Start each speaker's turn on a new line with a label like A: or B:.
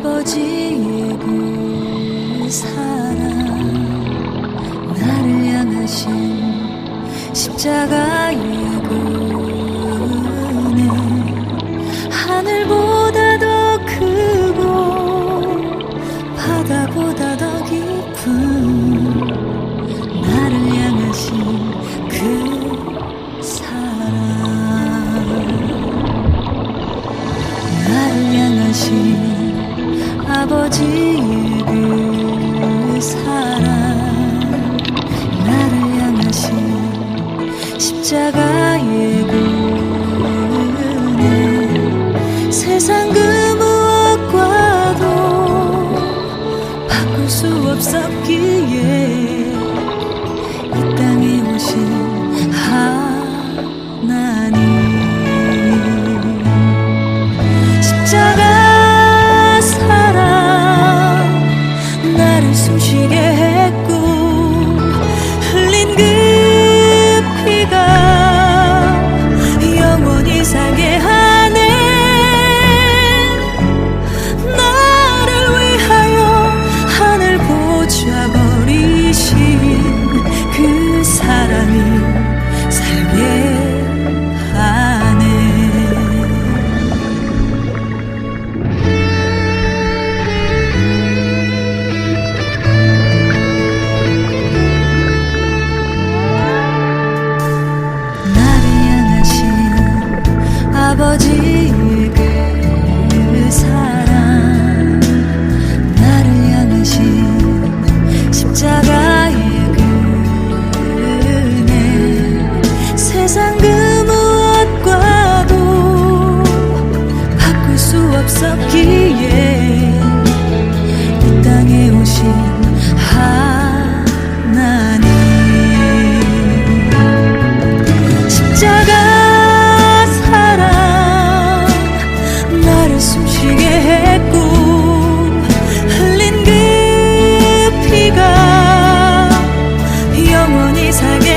A: 아버지의 그 사랑 나를 향하신 십자가의 그은 하늘보다 더 크고 바다보다 더 깊은 나를 향하신 그 사랑. 나를 향하신 아버지의 그 사랑 나를 향하신 십자가의 그네. 세상 그 무엇과도 바꿀 수 없었기에 이 땅에 오신 숨쉬게 했고 흘린 그 피가 영원히 살게 하네. 나를 위하여 하늘 보좌 버리신 그 사랑이 살게 살게